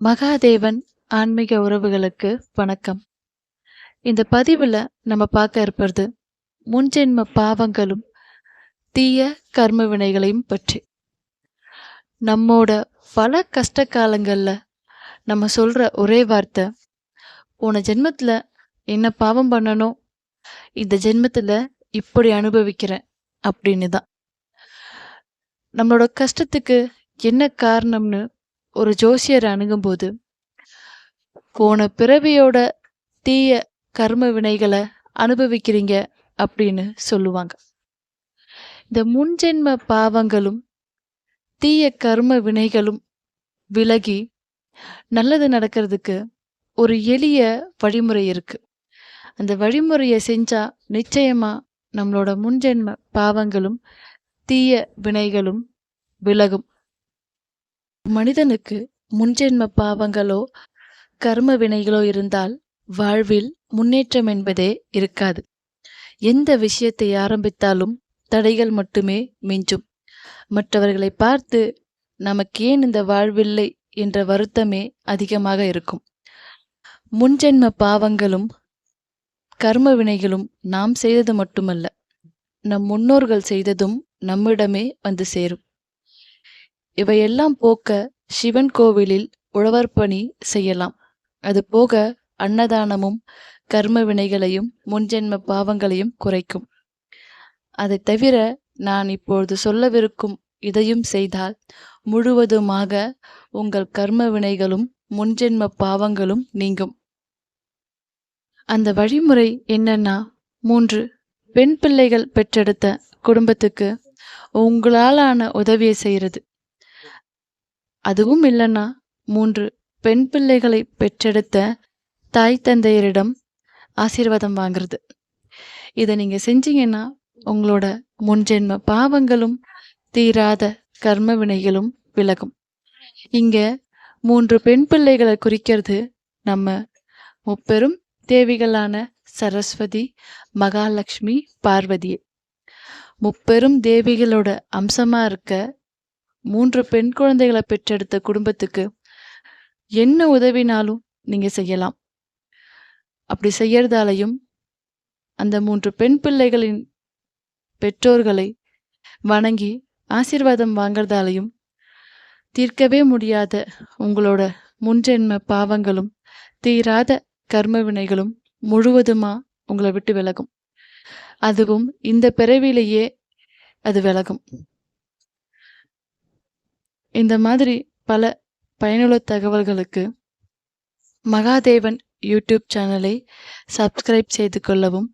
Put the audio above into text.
மகாதேவன் ஆன்மீக உறவுகளுக்கு வணக்கம். இந்த பதிவில் நம்ம பார்க்க இருப்பது முன்ஜென்ம பாவங்களும் தீய கர்ம வினைகளையும் பற்றி. நம்மோட பல கஷ்ட காலங்களில் நம்ம சொல்கிற ஒரே வார்த்தை போன ஜென்மத்தில் என்ன பாவம் பண்ணணும் இந்த ஜென்மத்தில் இப்படி அனுபவிக்கிறேன் அப்படின்னு தான். நம்மளோட கஷ்டத்துக்கு என்ன காரணம்னு ஒரு ஜோசியர் அணுகும்போது போன பிறவியோட தீய கர்ம வினைகளை அனுபவிக்கிறீங்க அப்படின்னு சொல்லுவாங்க. இந்த முன்ஜென்ம பாவங்களும் தீய கர்ம வினைகளும் விலகி நல்லது நடக்கிறதுக்கு ஒரு எளிய வழிமுறை இருக்கு. அந்த வழிமுறையை செஞ்சா நிச்சயமா நம்மளோட முன்ஜென்ம பாவங்களும் தீய வினைகளும் விலகும். மனிதனுக்கு முன்ஜென்ம பாவங்களோ கர்ம வினைகளோ இருந்தால் வாழ்வில் முன்னேற்றம் என்பதே இருக்காது. எந்த விஷயத்தை ஆரம்பித்தாலும் தடைகள் மட்டுமே மிஞ்சும். மற்றவர்களை பார்த்து நமக்கு ஏன் இந்த வாழ்வில்லை என்ற வருத்தமே அதிகமாக இருக்கும். முன்ஜென்ம பாவங்களும் கர்ம வினைகளும் நாம் செய்தது மட்டுமல்ல நம் முன்னோர்கள் செய்ததும் நம்மிடமே வந்து சேரும். இவையெல்லாம் போக்க சிவன் கோவிலில் உழவர் பணி செய்யலாம். அது போக அன்னதானமும் கர்ம வினைகளையும் முன்ஜென்ம பாவங்களையும் குறைக்கும். அதை தவிர நான் இப்பொழுது சொல்லவிருக்கும் இதையும் செய்தால் முழுவதுமாக உங்கள் கர்ம வினைகளும் முன்ஜென்ம பாவங்களும் நீங்கும். அந்த வழிமுறை என்னன்னா மூன்று. பெண் பிள்ளைகள் பெற்றெடுத்த குடும்பத்துக்கு உங்களாலான உதவியை செய்கிறது. அதுவும் இல்லைன்னா மூன்று பெண் பிள்ளைகளை பெற்றெடுத்த தாய் தந்தையரிடம் ஆசீர்வாதம் வாங்குறது. இதை நீங்கள் செஞ்சீங்கன்னா உங்களோட முன்ஜென்ம பாவங்களும் தீராத கர்ம வினைகளும் விலகும். இங்க மூன்று பெண் பிள்ளைகளை குறிக்கிறது நம்ம முப்பெரும் தேவிகளான சரஸ்வதி மகாலட்சுமி பார்வதியை முப்பெரும் தேவிகளோட அம்சமா இருக்க மூன்று பெண் குழந்தைகளை பெற்றெடுத்த குடும்பத்துக்கு என்ன உதவினாலும் நீங்க செய்யலாம். அப்படி செய்யறதாலையும் அந்த மூன்று பெண் பிள்ளைகளின் பெற்றோர்களை வணங்கி ஆசீர்வாதம் வாங்கறதாலையும் தீர்க்கவே முடியாத உங்களோட முன்ஜென்ம பாவங்களும் தீராத கர்ம வினைகளும் முழுவதுமா உங்களை விட்டு விலகும். அதுவும் இந்த பிறவிலேயே அது விலகும். இந்த மாதிரி பல பயனுள்ள தகவல்களுக்கு மகாதேவன் யூடியூப் சேனலை சப்ஸ்கிரைப் செய்து கொள்ளவும்